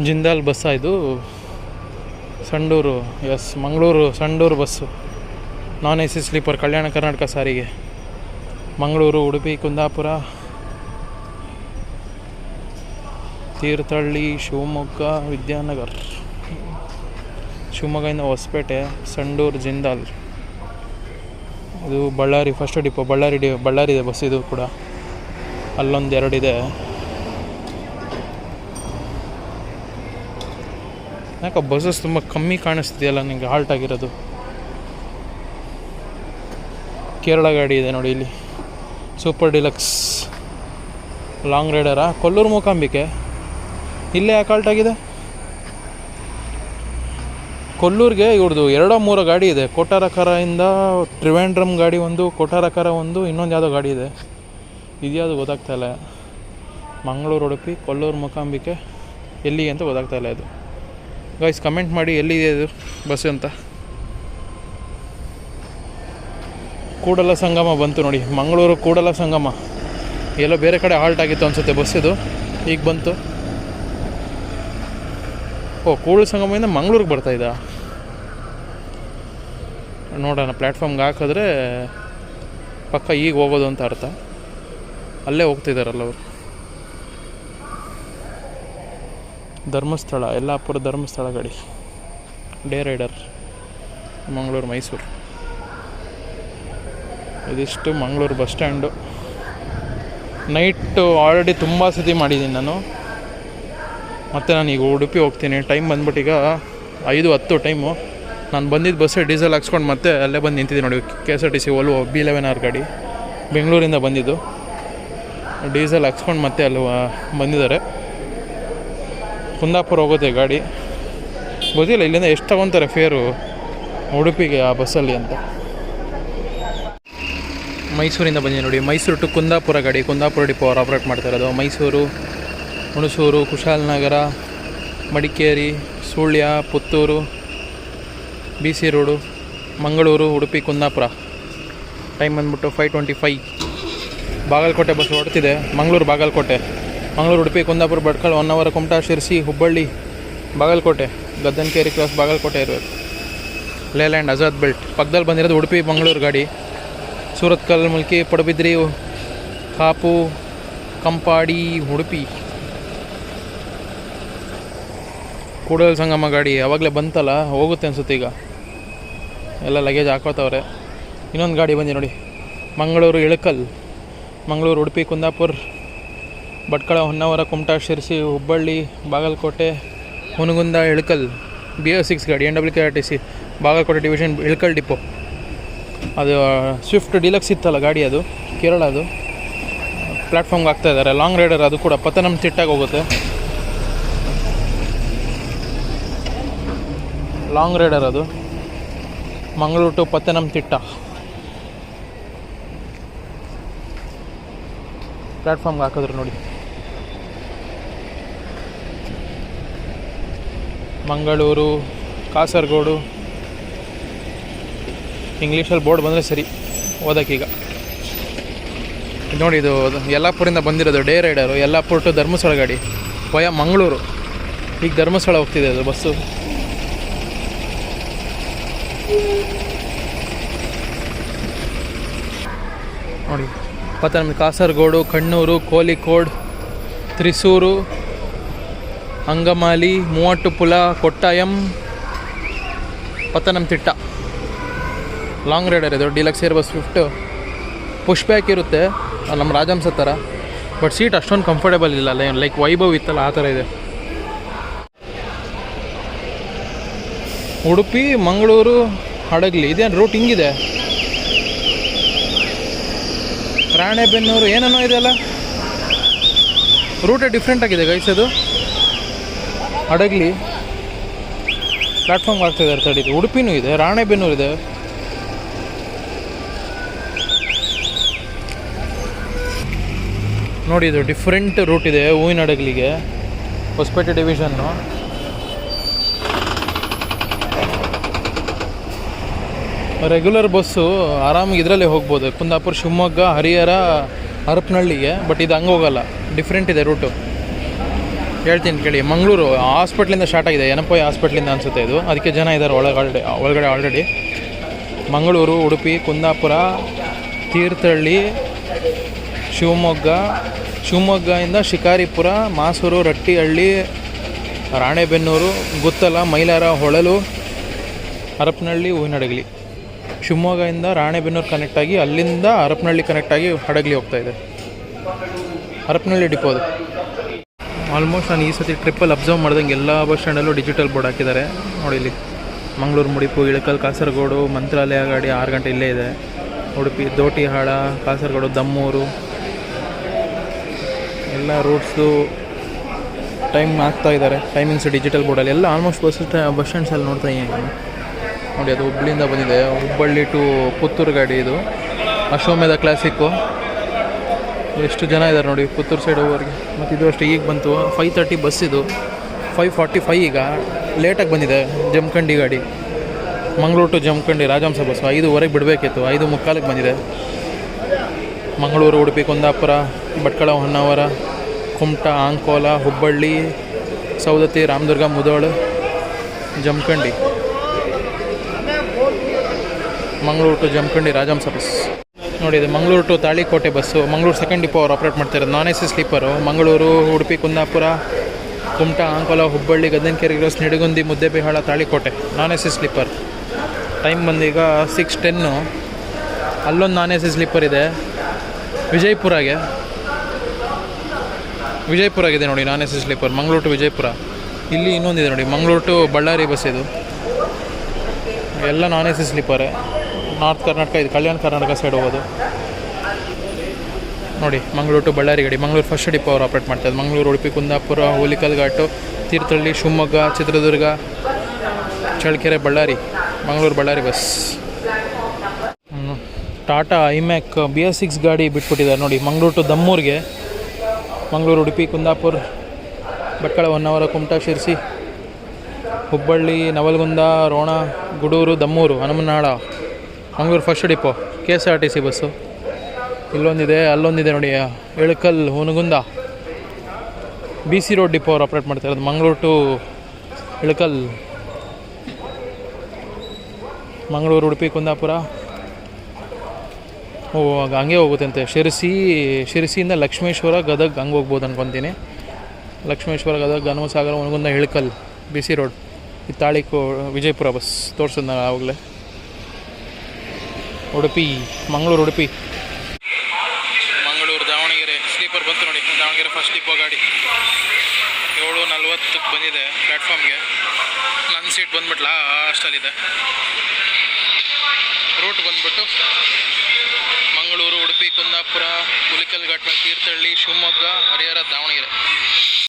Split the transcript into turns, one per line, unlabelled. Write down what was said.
ಜಿಂದಾಲ್ ಬಸ್ಸ ಇದು? Sandur, yes, Mangaluru Sandur bus non A C sleeper, Kalyana Karnataka ಸಾರಿಗೆ. ಮಂಗಳೂರು, ಉಡುಪಿ, ಕುಂದಾಪುರ. ತೀರ್ಥಹಳ್ಳಿ, ಶಿವಮೊಗ್ಗ, ವಿದ್ಯಾನಗರ. ಶಿವಮೊಗ್ಗದಿಂದ ಹೊಸಪೇಟೆ, ಸಂಡೂರು, ಜಿಂದಾಲ್. ಇದು Ballari first depot Ballari D, Ballari ಇದೆ ಬಸ್ ಇದು ಕೂಡ. ಅಲ್ಲೊಂದು ಎರಡಿದೆ ಯಾಕೆ ಬಸ್ಸಸ್ ತುಂಬ ಕಮ್ಮಿ ಕಾಣಿಸ್ತಿದೆಯಲ್ಲ ನಿಮಗೆ ಹಾಲ್ಟ್ ಆಗಿರೋದು. ಕೇರಳ ಗಾಡಿ ಇದೆ ನೋಡಿ ಇಲ್ಲಿ. ಸೂಪರ್ ಡಿಲಕ್ಸ್ ಲಾಂಗ್ ರೈಡರಾ ಕೊಲ್ಲೂರು ಮೂಕಾಂಬಿಕೆ. ಇಲ್ಲೇ ಯಾಕೆ ಹಾಲ್ಟ್ ಆಗಿದೆ? ಕೊಲ್ಲೂರಿಗೆ ಇವ್ರದ್ದು ಎರಡೋ ಮೂರು ಗಾಡಿ ಇದೆ. ಕೋಟಾರಕರಿಂದ ತ್ರಿವೇಂಡ್ರಮ್ ಗಾಡಿ ಒಂದು, ಕೋಟಾರಕರ ಒಂದು, ಇನ್ನೊಂದು ಯಾವುದೋ ಗಾಡಿ ಇದೆ. ಇದ್ಯಾವುದು ಗೊತ್ತಾಗ್ತಾ ಇಲ್ಲ. ಮಂಗಳೂರು ಉಡುಪಿ, ಕೊಲ್ಲೂರು ಮೂಕಾಂಬಿಕೆ. ಎಲ್ಲಿಗೆ ಅಂತ ಗೊತ್ತಾಗ್ತಾ ಇಲ್ಲ ಇದು. ಗೈಸ್ ಕಮೆಂಟ್ ಮಾಡಿ ಎಲ್ಲಿದೆ ಇದು ಬಸ್ ಅಂತ. ಕೂಡಲ ಸಂಗಮ ಬಂತು ನೋಡಿ. ಮಂಗಳೂರು ಕೂಡಲ ಸಂಗಮ. ಎಲ್ಲೋ ಬೇರೆ ಕಡೆ ಹಾಲ್ಟ್ ಆಗಿತ್ತು ಅನಿಸುತ್ತೆ ಇದು. ಈಗ ಬಂತು. ಓ, ಕೂಡಲ ಸಂಗಮದಿಂದ ಮಂಗಳೂರಿಗೆ ಬರ್ತಾ ಇದ್ದ? ನೋಡೋಣ ಪ್ಲ್ಯಾಟ್ಫಾರ್ಮ್ಗೆ ಹಾಕಿದ್ರೆ ಪಕ್ಕ ಈಗ ಹೋಗೋದು ಅಂತ ಅರ್ಥ. ಅಲ್ಲೇ ಹೋಗ್ತಿದ್ದಾರಲ್ಲ ಅವರು. ಧರ್ಮಸ್ಥಳ, ಯಲ್ಲಾಪುರ ಧರ್ಮಸ್ಥಳ ಗಾಡಿ. Day rider, Mangaluru, Mysuru. ಇದಿಷ್ಟು Mangaluru bus stand. Night already ತುಂಬ ಸತಿ ಮಾಡಿದ್ದೀನಿ ನಾನು. ಮತ್ತು ನಾನು ಈಗ ಉಡುಪಿ ಹೋಗ್ತೀನಿ. ಟೈಮ್ ಬಂದ್ಬಿಟ್ಟು ಈಗ ಐದು ಹತ್ತು ಟೈಮು. ನಾನು ಬಂದಿದ್ದು ಬಸ್ಸೇ ಡೀಸೆಲ್ ಹಾಕ್ಸ್ಕೊಂಡು ಮತ್ತೆ ಅಲ್ಲೇ ಬಂದು ನಿಂತಿದ್ದೀನಿ ನೋಡಿ. K S R T C volvo B eleven R ಗಾಡಿ. ಬೆಂಗಳೂರಿಂದ ಬಂದಿದ್ದು. ಡೀಸೆಲ್ ಹಾಕ್ಸ್ಕೊಂಡು ಮತ್ತೆ ಅಲ್ಲಿ ಬಂದಿದ್ದಾರೆ. ಕುಂದಾಪುರ ಹೋಗೋದೆ ಗಾಡಿ. ಗೊತ್ತಿಲ್ಲ, ಇಲ್ಲಿಂದ ಎಷ್ಟು ತಗೊತಾರೆ ಫೇರು ಉಡುಪಿಗೆ ಆ ಬಸ್ಸಲ್ಲಿ ಅಂತ. ಮೈಸೂರಿಂದ ಬಂದಿದೆ ನೋಡಿ, ಮೈಸೂರು ಟು ಕುಂದಾಪುರ ಗಾಡಿ. ಕುಂದಾಪುರ ಡಿಪೋ ಅವ್ರು ಆಪ್ರೇಟ್ ಮಾಡ್ತಾ ಇರೋದು. Mysuru, Hunsur Kushalnagar Madikeri, Sullia, Puttur, B C road, Mangaluru, Udupi, Kundapur. Time ಬಂದ್ಬಿಟ್ಟು five twenty five Bagalkot bus ಹೊರಡ್ತಿದೆ Mangaluru, Bagalkot. Mangaluru, Udupi, Kundapur, Bhatkal one hour Kumta, Sirsi, Hubballi, Bagalkot, Gaddanakeri cross Bagalkot ಇರಬೇಕು. Leyland, Azad belt. ಪಕ್ಕದಲ್ಲಿ ಬಂದಿರೋದು ಉಡುಪಿ, ಮಂಗಳೂರು ಗಾಡಿ. ಸೂರತ್ಕಲ್ ಮುಲ್ಕಿ, ಪಡುಬಿದ್ರಿ, ಕಾಪು, ಕಂಪಾಡಿ, ಉಡುಪಿ. ಕೂಡಲ್ ಸಂಗಮ ಗಾಡಿ ಯಾವಾಗಲೇ ಬಂತಲ್ಲ, ಹೋಗುತ್ತೆ ಅನ್ಸುತ್ತೆ ಈಗ. ಎಲ್ಲ ಲಗೇಜ್ ಹಾಕೋತವ್ರೆ. ಇನ್ನೊಂದು ಗಾಡಿ ಬಂದಿ ನೋಡಿ. Mangaluru Ilkal. Mangaluru, Udupi, Kundapur Bhatkal, Honnavar, Kumta, Sirsi, Hubballi, Bagalkot, Hungund, Ilkal, B S six ಗಾಡಿ, N W K R T C, Bagalkot division, Ilkal depot. ಅದು ಸ್ವಿಫ್ಟ್ ಡಿಲಕ್ಸ್ ಇತ್ತಲ್ಲ ಗಾಡಿ ಅದು, ಕೇರಳ ಅದು. ಪ್ಲ್ಯಾಟ್ಫಾರ್ಮ್ಗೆ ಆಗ್ತಾ ಇದ್ದಾರೆ ಲಾಂಗ್ ರೈಡರ್ ಅದು ಕೂಡ, ಪತನಂ ತಿಟ್ಟಾಗಿ ಹೋಗುತ್ತೆ. ಲಾಂಗ್ ರೈಡರ್ ಅದು. ಮಂಗಳೂರು ಟು ಪತ್ತನಮ್ ತಿಟ್ಟ. ಪ್ಲ್ಯಾಟ್ಫಾರ್ಮ್ಗೆ ಹಾಕಿದ್ರು ನೋಡಿ. ಮಂಗಳೂರು, ಕಾಸರಗೋಡು. ಇಂಗ್ಲೀಷಲ್ಲಿ ಬೋರ್ಡ್ ಬಂದರೆ ಸರಿ ಓದೋಕ್ಕೀಗ ನೋಡಿ, ಇದು ಯಲ್ಲಾಪುರಿಂದ ಬಂದಿರೋದು day rider, Yellapur to Dharmasthala ಗಾಡಿ. ವಯ ಮಂಗಳೂರು. ಈಗ ಧರ್ಮಸ್ಥಳ ಹೋಗ್ತಿದೆ ಅದು ಬಸ್ಸು. ನೋಡಿ ಮತ್ತು ನಮ್ಮ ಕಾಸರಗೋಡು, ಕಣ್ಣೂರು, ಕೋಲಿಕೋಡ್, ತ್ರಿಸೂರು ಅಂಗಮಾಲಿ ಮೂವಟ್ಟುಪುಲ ಕೊಟ್ಟಾಯಂ ಪತ್ತನಂತಿಟ್ಟ ಲಾಂಗ್ ರೈಡರ್ ಇದು deluxe air bus swift push back ಇರುತ್ತೆ ನಮ್ಮ ರಾಜಹಂಸ ಥರ ಬಟ್ ಸೀಟ್ ಅಷ್ಟೊಂದು ಕಂಫರ್ಟೇಬಲ್ ಇಲ್ಲ ಲೈಕ್ ವೈಭವ್ ಇತ್ತಲ್ಲ, ಆ ಥರ ಇದೆ. ಉಡುಪಿ, ಮಂಗಳೂರು, ಹಡಗಲಿ, ಇದೇನು ರೂಟ್ ಹಿಂಗಿದೆ ರಾಣೆಬೆನ್ನೂರು, ಏನೇನೋ ಇದೆಯಲ್ಲ ರೂಟೇ ಡಿಫ್ರೆಂಟ್ ಆಗಿದೆ ಗೈಸ್ ಹಡಗಲಿ ಪ್ಲ್ಯಾಟ್ಫಾರ್ಮ್ ಆಗ್ತಿದ್ದಾರೆ ತಡೀರಿ. ಉಡುಪಿನೂ ಇದೆ, ರಾಣೆಬೆನ್ನೂರು ಇದೆ. ನೋಡಿ, ಇದು ಡಿಫ್ರೆಂಟ್ ರೂಟ್ ಇದೆ ಹೂವಿನ ಹಡಗಲಿಗೆ. ಹೊಸಪೇಟೆ ಡಿವಿಷನ್ನು ರೆಗ್ಯುಲರ್ ಬಸ್ಸು ಆರಾಮಾಗಿ ಇದರಲ್ಲೇ ಹೋಗ್ಬೋದು. ಕುಂದಾಪುರ, ಶಿವಮೊಗ್ಗ, ಹರಿಹರ, ಹರಪನಹಳ್ಳಿಗೆ ಬಟ್ ಇದು ಹಂಗೆ ಹೋಗಲ್ಲ. ಡಿಫ್ರೆಂಟ್ ಇದೆ ರೂಟು ಹೇಳ್ತೀನಿ ಕೇಳಿ, ಮಂಗಳೂರು ಹಾಸ್ಪಿಟ್ಲಿಂದ ಸ್ಟಾರ್ಟ್ ಆಗಿದೆ, ಎನಪೋಯ್ ಹಾಸ್ಪಿಟ್ಲಿಂದ ಅನಿಸುತ್ತೆ ಇದು. ಅದಕ್ಕೆ ಜನ ಇದ್ದಾರೆ ಒಳಗಡೆ ಒಳಗಡೆ ಆಲ್ರೆಡಿ ಮಂಗಳೂರು, ಉಡುಪಿ, ಕುಂದಾಪುರ, ತೀರ್ಥಹಳ್ಳಿ, ಶಿವಮೊಗ್ಗ, ಶಿವಮೊಗ್ಗದಿಂದ ಶಿಕಾರಿಪುರ, ಮಾಸೂರು, ರಟ್ಟಿಹಳ್ಳಿ, ರಾಣೆಬೆನ್ನೂರು, ಗುತ್ತಲ, ಮೈಲಾರ, ಹೊಳಲು, ಹರಪನಹಳ್ಳಿ, ಹೂವಿನಡಗಲಿ. ಶಿವಮೊಗ್ಗದಿಂದ ರಾಣೆಬೆನ್ನೂರು ಕನೆಕ್ಟ್ ಆಗಿ ಅಲ್ಲಿಂದ ಹರಪನಹಳ್ಳಿ ಕನೆಕ್ಟ್ ಆಗಿ ಹಡಗಲಿ ಹೋಗ್ತಾಯಿದೆ ಹರಪನಹಳ್ಳಿ ಡಿಪೋ ಅದು ಆಲ್ಮೋಸ್ಟ್ ನಾನು ಈ ಸತಿ ಟ್ರಿಪ್ಪಲ್ಲಿ ಅಬ್ಸರ್ವ್ ಮಾಡ್ದಂಗೆ ಎಲ್ಲ ಬಸ್ ಸ್ಟ್ಯಾಂಡಲ್ಲೂ ಡಿಜಿಟಲ್ ಬೋರ್ಡ್ ಹಾಕಿದ್ದಾರೆ. ನೋಡಿ ಇಲ್ಲಿ ಮಂಗಳೂರು ಮುಡಿಪು, ಇಳಕಲ್, ಕಾಸರಗೋಡು, ಮಂತ್ರಾಲಯ ಗಾಡಿ ಆರು ಗಂಟೆ ಇಲ್ಲೇ ಇದೆ. ಉಡುಪಿ, ದೋಟಿಹಾಳ, ಕಾಸರಗೋಡು, ದಮ್ಮೂರು. ಎಲ್ಲ ರೂಟ್ಸು ಟೈಮ್ ಹಾಕ್ತಾ ಇದ್ದಾರೆ. ಟೈಮಿಂಗ್ಸ್ ಡಿಜಿಟಲ್ ಬೋರ್ಡಲ್ಲಿ ಎಲ್ಲ ಆಲ್ಮೋಸ್ಟ್ ಬಸ್ ಬಸ್ ಸ್ಟ್ಯಾಂಡ್ಸಲ್ಲಿ ನೋಡ್ತಾ ಇದ್ದೀನಿ ನೋಡಿ ಅದು ಹುಬ್ಳಿಯಿಂದ ಬಂದಿದೆ. ಹುಬ್ಬಳ್ಳಿ ಟು ಪುತ್ತೂರು ಗಾಡಿ ಇದು. ಅಶ್ವಮೇಧ ಕ್ಲಾಸಿಕ್ಕು ಎಷ್ಟು ಜನ ಇದ್ದಾರೆ ನೋಡಿ, ಪುತ್ತೂರು ಸೈಡ್ ಹೋಗೋರಿಗೆ. ಮತ್ತು ಇದು ಅಷ್ಟೇ, ಈಗ ಬಂತು. ಫೈವ್ ತರ್ಟಿ ಬಸ್ ಇದು. ಫೈವ್ ಫಾರ್ಟಿ ಫೈ ಈಗ ಲೇಟಾಗಿ ಬಂದಿದೆ, ಜಮಖಂಡಿ ಗಾಡಿ. ಮಂಗಳೂರು ಟು ಜಮಖಂಡಿ, ರಾಜಹಂಸ ಬಸ್ಸು ಐದುವರೆಗೆ ಬಿಡಬೇಕಿತ್ತು. ಐದು ಮುಕ್ಕಾಲಿಗೆ ಬಂದಿದೆ. ಮಂಗಳೂರು, ಉಡುಪಿ, ಕುಂದಾಪುರ, ಭಟ್ಕಳ, ಹೊನ್ನಾವರ, ಕುಮಟ ಆಂಕೋಲ ಹುಬ್ಬಳ್ಳಿ ಸೌದತ್ತಿ ರಾಮದುರ್ಗ, ಮುದೋಳು, ಜಮಖಂಡಿ. ಮಂಗಳೂರು ಟು ಜಮಖಂಡಿ, ರಾಜಹಂಸ ಬಸ್ ನೋಡಿ, ಇದು Mangaluru to Talikote bus. Mangaluru second depot ಅವ್ರು ಆಪ್ರೇಟ್ ಮಾಡ್ತಾರೆ non A C sleeper. Mangaluru, Udupi, Kundapur, Kumta Ankola Hubballi, Gaddanakere cross Nidagundi, Muddebihal, Talikote. Non A C sleeper. Time ಬಂದೀಗ six ten ಅಲ್ಲೊಂದು non A C sleeper ಇದೆ. ವಿಜಯಪುರಗೆ. ವಿಜಯಪುರಗಿದೆ ನೋಡಿ, non A C sleeper. Mangaluru to Vijayapura. ಇಲ್ಲಿ ಇನ್ನೊಂದಿದೆ ನೋಡಿ, Mangaluru to Ballari bus ಇದು. ಎಲ್ಲ ನಾನ್ ಎ ಸಿ ಸ್ಲೀಪರೇ. ನಾರ್ತ್ ಕರ್ನಾಟಕ ಇದು ಕಲ್ಯಾಣ ಕರ್ನಾಟಕ ಸೈಡ್ ಹೋಗೋದು. ನೋಡಿ, ಮಂಗಳೂರು ಟು ಬಳ್ಳಾರಿ ಗಡಿ. ಮಂಗಳೂರು ಫಸ್ಟ್ ಡಿಪೋ ಅವರು ಆಪ್ರೇಟ್ ಮಾಡ್ತಾರೆ ಮಂಗಳೂರು, ಉಡುಪಿ, ಕುಂದಾಪುರ ಹುಲಿಕಲ್ ಘಾಟು ತೀರ್ಥಹಳ್ಳಿ, ಶಿವಮೊಗ್ಗ, ಚಿತ್ರದುರ್ಗ, ಚಳ್ಳಕೆರೆ ಬಳ್ಳಾರಿ ಮಂಗಳೂರು ಬಳ್ಳಾರಿ ಬಸ್ ಟಾಟಾ ಐಮ್ಯಾಕ್ ಬಿ ಎಸ್ ಸಿಕ್ಸ್ ಗಾಡಿ ಬಿಟ್ಬಿಟ್ಟಿದ್ದಾರೆ. ನೋಡಿ, Mangaluru to ದಮ್ಮೂರಿಗೆ Mangaluru, Udupi, Kundapur, Bhatkal, Honnavar, Kumta, Sirsi, Hubballi, Navalgund, Ron, Gudur Dammur Hanumanal Mangaluru first depot K S R T C bus ಇಲ್ಲೊಂದಿದೆ, ಅಲ್ಲೊಂದಿದೆ ನೋಡಿ Ilkal Hungund. B C road depot ಅವ್ರು operate ಮಾಡ್ತಾ ಇರೋದು, Mangaluru to Ilkal Mangaluru, Udupi, Kundapura. ಓ ಹಂಗೆ ಹೋಗುತ್ತಂತೆ. ಶಿರಸಿ, ಶಿರಸಿಯಿಂದ ಲಕ್ಷ್ಮೇಶ್ವರ ಗದಗ್ ಹಂಗೆ ಹೋಗ್ಬೋದು ಅನ್ಕೊತೀನಿ. Lakshmeshwar Gadag, Hanumasagar Onagunda Ilkal B C road ಈ ತಾಳಿಕು ವಿಜಯಪುರ ಬಸ್ ತೋರಿಸೋದು ನಾನು ಆವಾಗಲೇ. ಉಡುಪಿ, ಮಂಗಳೂರು ಉಡುಪಿ. ಮಂಗಳೂರು, ದಾವಣಗೆರೆ. ಸ್ಲೀಪರ್ ಬಂತು ನೋಡಿ. ದಾವಣಗೆರೆ ಫಸ್ಟ್ ಡಿಪೋ ಗಾಡಿ. ಏಳು ನಲ್ವತ್ತಕ್ಕೆ ಬಂದಿದೆ ಪ್ಲ್ಯಾಟ್ಫಾರ್ಮ್ಗೆ ನನ್ನ ಸೀಟ್ ಬಂದ್ಬಿಟ್ಟು ಲಾಸ್ಟಲ್ಲಿದೆ ರೂಟ್ ಬಂದ್ಬಿಟ್ಟು ಮಂಗಳೂರು, ಉಡುಪಿ, ಕುಂದಾಪುರ ಹುಲಿಕಲ್ ಘಾಟ್ ಮೇಲೆ ತೀರ್ಥಹಳ್ಳಿ, ಶಿವಮೊಗ್ಗ, ಹರಿಹರ, ದಾವಣಗೆರೆ.